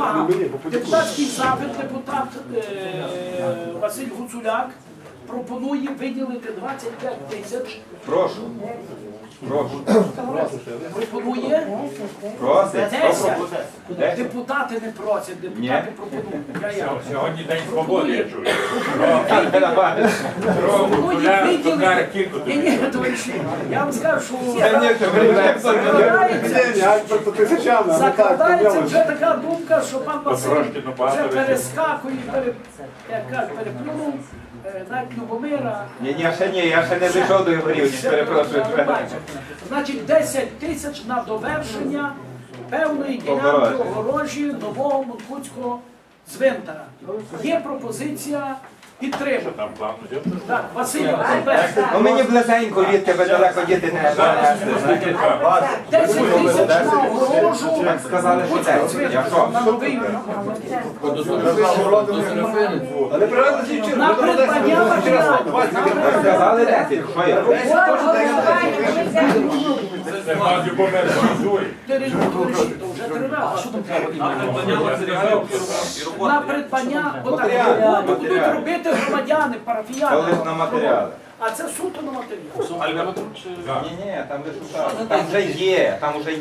Увага! Депутатський запит, депутат е, Василь Гуцуляк пропонує виділити 25 тисяч. Прошу. Прошу. Пропонує Просить. 10. Депутати не просять, депутати пропонують. Я я. Сьогодні день свободи, я чую. Ні, ні, товариші, я вам скажу, що закладається по вже така думка, що пан Василь Потрошки, ну, багато вже речей. перескакує, пере, як кажуть, переплюнув е, навіть Любомира. Ні, ні, ще ні, я ще не дійшов до його рівня, перепрошую. Значить, 10 тисяч на довершення певної ділянки Огорожі. нового Монкутського цвинтара. Є пропозиція підтримати. Там план. Так, Василь, Альберт, Ну мені близенько від тебе далеко діти не нести. знаєте. 10 тисяч на огорожу Так сказали, що це. Я що? Але правильно дівчина, на придбання матеріалів. Сказали 10, що я? Це то вже три рази. Там треба? На придбання, отак, будуть матеріали. Робити громадяни, парафіяни. парафіяни. лише на матеріали. А це суто на матеріали. матеріал. Ні, ні, там лише. Там вже є, там вже є.